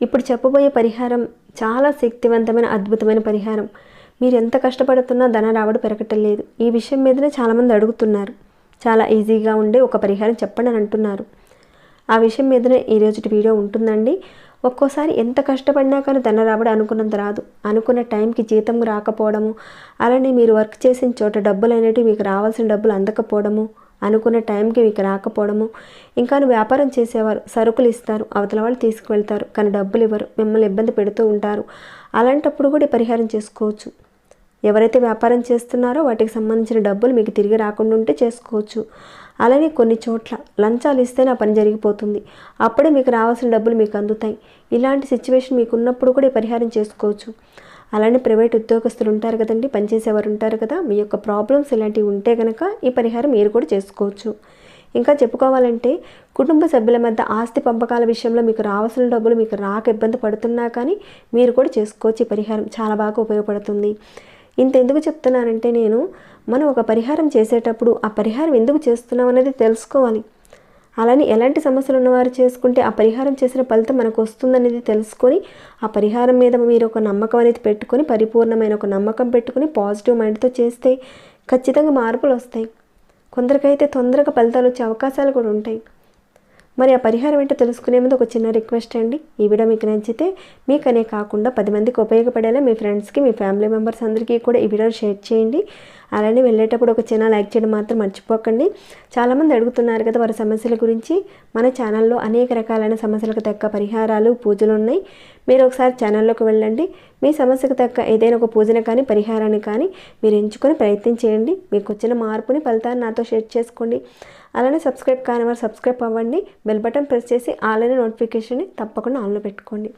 ఇప్పుడు చెప్పబోయే పరిహారం చాలా శక్తివంతమైన అద్భుతమైన పరిహారం. మీరు ఎంత కష్టపడుతున్నా ధన రావడం పెరగటం లేదు. ఈ విషయం మీదనే చాలామంది అడుగుతున్నారు. చాలా ఈజీగా ఉండే ఒక పరిహారం చెప్పండి అని అంటున్నారు. ఆ విషయం మీదనే ఈరోజు వీడియో ఉంటుందండి. ఒక్కోసారి ఎంత కష్టపడినా కానీ ధన రాబడి అనుకున్నంత రాదు. అనుకున్న టైంకి జీతం రాకపోవడము అలానే మీరు వర్క్ చేసిన చోట డబ్బులు అనేటివి మీకు రావాల్సిన డబ్బులు అందకపోవడము అనుకున్న టైంకి మీకు రాకపోవడము ఇంకా వ్యాపారం చేసేవారు సరుకులు ఇస్తారు అవతల వాళ్ళు తీసుకువెళ్తారు కానీ డబ్బులు ఇవ్వరు మిమ్మల్ని ఇబ్బంది పెడుతూ ఉంటారు. అలాంటప్పుడు కూడా పరిహారం చేసుకోవచ్చు. ఎవరైతే వ్యాపారం చేస్తున్నారో వాటికి సంబంధించిన డబ్బులు మీకు తిరిగి రాకుండా ఉంటే చేసుకోవచ్చు. అలానే కొన్ని చోట్ల లంచాలు ఇస్తే నా పని జరిగిపోతుంది. అప్పుడే మీకు రావాల్సిన డబ్బులు మీకు అందుతాయి. ఇలాంటి సిచ్యువేషన్ మీకు ఉన్నప్పుడు కూడా ఈ పరిహారం చేసుకోవచ్చు. అలానే ప్రైవేట్ ఉద్యోగస్తులు ఉంటారు కదండి పనిచేసేవారు ఉంటారు కదా మీ యొక్క ప్రాబ్లమ్స్ ఇలాంటివి ఉంటే కనుక ఈ పరిహారం మీరు కూడా చేసుకోవచ్చు. ఇంకా చెప్పుకోవాలంటే కుటుంబ సభ్యుల మధ్య ఆస్తి పంపకాల విషయంలో మీకు రావాల్సిన డబ్బులు మీకు రాక ఇబ్బంది పడుతున్నా కానీ మీరు కూడా చేసుకోవచ్చు. ఈ పరిహారం చాలా బాగా ఉపయోగపడుతుంది. ఇంత ఎందుకు చెప్తున్నానంటే నేను మనం ఒక పరిహారం చేసేటప్పుడు ఆ పరిహారం ఎందుకు చేస్తున్నాం అనేది తెలుసుకోవాలి. అలానే ఎలాంటి సమస్యలు ఉన్నవారు చేసుకుంటే ఆ పరిహారం చేసిన ఫలితం మనకు వస్తుందనేది తెలుసుకొని ఆ పరిహారం మీద మీరు ఒక నమ్మకం అనేది పెట్టుకొని పరిపూర్ణమైన ఒక నమ్మకం పెట్టుకొని పాజిటివ్ మైండ్తో చేస్తే ఖచ్చితంగా మార్పులు వస్తాయి. కొందరికైతే తొందరగా ఫలితాలు వచ్చే అవకాశాలు కూడా ఉంటాయి. మరి ఆ పరిహారం ఏంటో తెలుసుకునే ముందు ఒక చిన్న రిక్వెస్ట్ అండి. ఈ వీడియో మీకు నచ్చితే మీకనే కాకుండా పది మందికి ఉపయోగపడేలా మీ ఫ్రెండ్స్కి మీ ఫ్యామిలీ మెంబర్స్ అందరికీ కూడా ఈ వీడియో షేర్ చేయండి. అలానే వెళ్ళేటప్పుడు ఒక చిన్న లైక్ చేయడం మాత్రం మర్చిపోకండి. చాలామంది అడుగుతున్నారు కదా వారి సమస్యల గురించి. మన ఛానల్లో అనేక రకాలైన సమస్యలకు తగ్గ పరిహారాలు పూజలు ఉన్నాయి. మీరు ఒకసారి ఛానల్లోకి వెళ్ళండి. మీ సమస్యకు తగ్గ ఏదైనా ఒక పూజను కానీ పరిహారాన్ని కానీ మీరు ఎంచుకొని ప్రయత్నం చేయండి. మీకు వచ్చిన మార్పుని ఫలితాన్ని నాతో షేర్ చేసుకోండి. అలానే సబ్స్క్రైబ్ కాని వారు సబ్స్క్రైబ్ అవ్వండి. బెల్ బటన్ ప్రెస్ చేసి ఆన్లైన్ నోటిఫికేషన్ని తప్పకుండా ఆన్లో పెట్టుకోండి.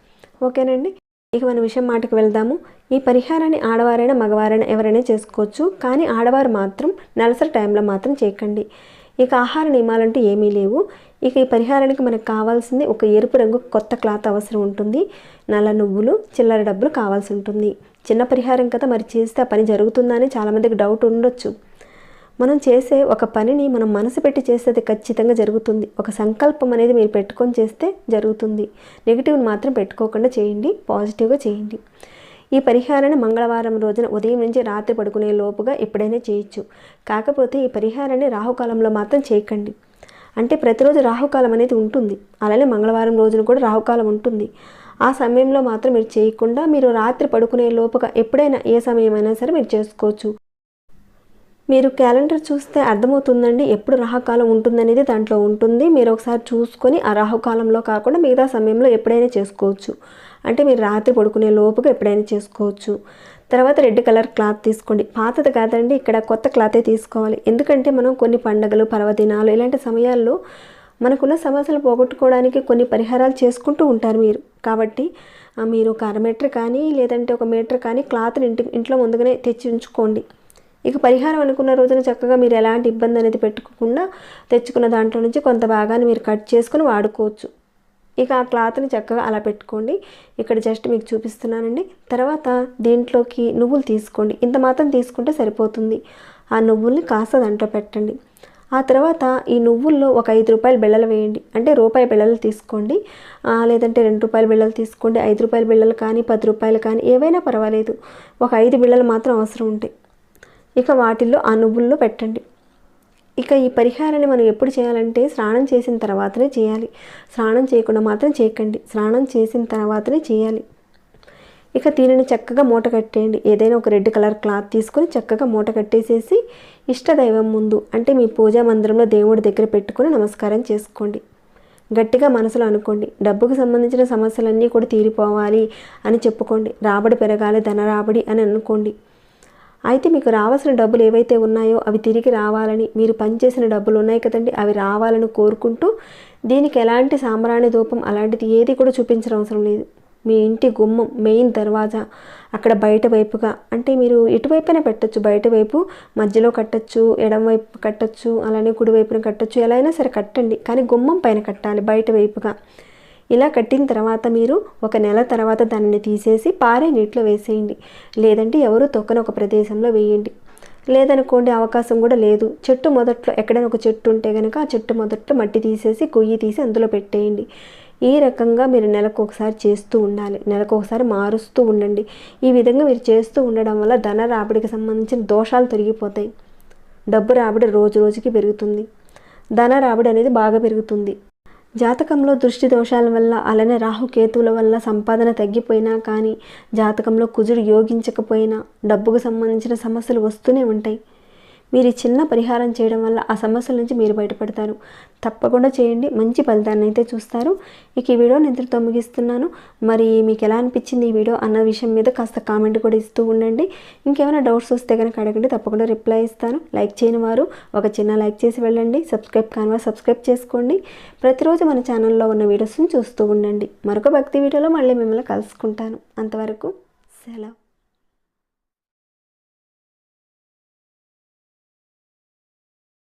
ఓకేనండి. ఇక మన విషయం మాటకు వెళ్దాము. ఈ పరిహారాన్ని ఆడవారైనా మగవారైనా ఎవరైనా చేసుకోవచ్చు. కానీ ఆడవారు మాత్రం నెలసరి టైంలో మాత్రం చేయకండి. ఇక ఆహార నియమాలంటూ ఏమీ లేవు. ఇక ఈ పరిహారానికి మనకు కావాల్సింది ఒక ఎరుపు రంగు కొత్త క్లాత్ అవసరం ఉంటుంది. నల్ల నువ్వులు చిల్లర డబ్బులు కావాల్సి ఉంటుంది. చిన్న పరిహారం కదా మరి చేస్తే ఆ పని జరుగుతుందా అని చాలామందికి డౌట్ ఉండొచ్చు. మనం చేసే ఒక పనిని మనం మనసు పెట్టి చేస్తే అది ఖచ్చితంగా జరుగుతుంది. ఒక సంకల్పం అనేది మీరు పెట్టుకొని చేస్తే జరుగుతుంది. నెగిటివ్ని మాత్రం పెట్టుకోకుండా చేయండి. పాజిటివ్గా చేయండి. ఈ పరిహారాన్ని మంగళవారం రోజున ఉదయం నుంచి రాత్రి పడుకునే లోపుగా ఎప్పుడైనా చేయొచ్చు. కాకపోతే ఈ పరిహారాన్ని రాహుకాలంలో మాత్రం చేయకండి. అంటే ప్రతిరోజు రాహుకాలం అనేది ఉంటుంది. అలానే మంగళవారం రోజున కూడా రాహుకాలం ఉంటుంది. ఆ సమయంలో మాత్రం మీరు చేయకుండా మీరు రాత్రి పడుకునే లోపుగా ఎప్పుడైనా ఏ సమయమైనా సరే మీరు చేసుకోవచ్చు. మీరు క్యాలెండర్ చూస్తే అర్థమవుతుందండి ఎప్పుడు రాహుకాలం ఉంటుందనేది దాంట్లో ఉంటుంది. మీరు ఒకసారి చూసుకొని ఆ రాహుకాలంలో కాకుండా మిగతా సమయంలో ఎప్పుడైనా చేసుకోవచ్చు. అంటే మీరు రాత్రి పడుకునే లోపుగా ఎప్పుడైనా చేసుకోవచ్చు. తర్వాత రెడ్ కలర్ క్లాత్ తీసుకోండి. పాతది కాదండి ఇక్కడ కొత్త క్లాతే తీసుకోవాలి. ఎందుకంటే మనం కొన్ని పండగలు పర్వదినాలు ఇలాంటి సమయాల్లో మనకున్న సమస్యలు పోగొట్టుకోవడానికి కొన్ని పరిహారాలు చేసుకుంటూ ఉంటారు మీరు. కాబట్టి మీరు ఒక అర మీటర్ కానీ లేదంటే ఒక మీటర్ కానీ క్లాత్ని ఇంటి ఇంట్లో ముందుగానే తెచ్చి ఉంచుకోండి. ఇక పరిహారం అనుకున్న రోజున చక్కగా మీరు ఎలాంటి ఇబ్బంది అనేది పెట్టుకోకుండా తెచ్చుకున్న దాంట్లో నుంచి కొంత భాగాన్ని మీరు కట్ చేసుకుని వాడుకోవచ్చు. ఇక ఆ క్లాత్ని చక్కగా అలా పెట్టుకోండి. ఇక్కడ జస్ట్ మీకు చూపిస్తున్నానండి. తర్వాత దీంట్లోకి నువ్వులు తీసుకోండి. ఇంత మాత్రం తీసుకుంటే సరిపోతుంది. ఆ నువ్వుల్ని కాస్త దాంట్లో పెట్టండి. ఆ తర్వాత ఈ నువ్వుల్లో ఒక ఐదు రూపాయల బిళ్ళలు వేయండి. అంటే రూపాయి బిళ్ళలు తీసుకోండి. లేదంటే రెండు రూపాయల బిళ్ళలు తీసుకోండి. ఐదు రూపాయల బిళ్ళలు కానీ పది రూపాయలు కానీ ఏవైనా పర్వాలేదు. ఒక ఐదు బిళ్ళలు మాత్రం అవసరం ఉంటాయి. ఇక వాటిల్లో ఆ నువ్వుల్లో పెట్టండి. ఇక ఈ పరిహారాన్ని మనం ఎప్పుడు చేయాలంటే స్నానం చేసిన తర్వాతనే చేయాలి. స్నానం చేయకుండా మాత్రం చేయకండి. స్నానం చేసిన తర్వాతనే చేయాలి. ఇక దీనిని చక్కగా మూట కట్టేయండి. ఏదైనా ఒక రెడ్ కలర్ క్లాత్ తీసుకొని చక్కగా మూట కట్టేసేసి ఇష్టదైవం ముందు అంటే మీ పూజా మందిరంలో దేవుడి దగ్గర పెట్టుకొని నమస్కారం చేసుకోండి. గట్టిగా మనసులో అనుకోండి. డబ్బుకు సంబంధించిన సమస్యలన్నీ కూడా తీరిపోవాలి అని చెప్పుకోండి. రాబడి పెరగాలి ధన రాబడి అని అనుకోండి. అయితే మీకు రావాల్సిన డబ్బులు ఏవైతే ఉన్నాయో అవి తిరిగి రావాలని మీరు పనిచేసిన డబ్బులు ఉన్నాయి కదండి అవి రావాలని కోరుకుంటూ దీనికి ఎలాంటి సాంబ్రాణి ధూపం అలాంటిది ఏది కూడా చూపించడం అవసరం లేదు. మీ ఇంటి గుమ్మం మెయిన్ దర్వాజా అక్కడ బయట వైపుగా అంటే మీరు ఎటువైపున పెట్టచ్చు బయట వైపు మధ్యలో కట్టచ్చు ఎడం వైపు కట్టచ్చు అలానే కుడి వైపున కట్టచ్చు ఎలా అయినా సరే కట్టండి. కానీ గుమ్మం పైన కట్టాలి బయట వైపుగా. ఇలా కట్టిన తర్వాత మీరు ఒక నెల తర్వాత దానిని తీసేసి పారే నీటిలో వేసేయండి. లేదంటే ఎవరు తొక్కని ఒక ప్రదేశంలో వేయండి. లేదనుకోండి అవకాశం కూడా లేదు. చెట్టు మొదట్లో ఎక్కడైనా ఒక చెట్టు ఉంటే కనుక ఆ చెట్టు మొదట్లో మట్టి తీసేసి కొయ్యి తీసి అందులో పెట్టేయండి. ఈ రకంగా మీరు నెలకు ఒకసారి చేస్తూ ఉండాలి. నెలకు ఒకసారి మారుస్తూ ఉండండి. ఈ విధంగా మీరు చేస్తూ ఉండడం వల్ల ధన రాబడికి సంబంధించిన దోషాలు తొలగిపోతాయి. డబ్బు రాబడి రోజు రోజుకి పెరుగుతుంది. ధన రాబడి అనేది బాగా పెరుగుతుంది. జాతకంలో దృష్టి దోషాల వల్ల అలానే రాహుకేతువుల వల్ల సంపాదన తగ్గిపోయినా కానీ జాతకంలో కుజుడు యోగించకపోయినా డబ్బుకు సంబంధించిన సమస్యలు వస్తూనే ఉంటాయి. మీరు ఈ చిన్న పరిహారం చేయడం వల్ల ఆ సమస్యల నుంచి మీరు బయటపడతారు. తప్పకుండా చేయండి. మంచి ఫలితాన్ని అయితే చూస్తారు. ఇక ఈ వీడియోని ఇంతటితో ముగిస్తున్నాను. మరి మీకు ఎలా అనిపించింది ఈ వీడియో అన్న విషయం మీద కాస్త కామెంట్ కూడా ఇస్తూ ఉండండి. ఇంకేమైనా డౌట్స్ వస్తే కనుక అడగండి. తప్పకుండా రిప్లై ఇస్తాను. లైక్ చేయని వారు ఒక చిన్న లైక్ చేసి వెళ్ళండి. సబ్స్క్రైబ్ కాని సబ్స్క్రైబ్ చేసుకోండి. ప్రతిరోజు మన ఛానల్లో ఉన్న వీడియోస్ని చూస్తూ ఉండండి. మరొక భక్తి వీడియోలో మళ్ళీ మిమ్మల్ని కలుసుకుంటాను. అంతవరకు సెలవు.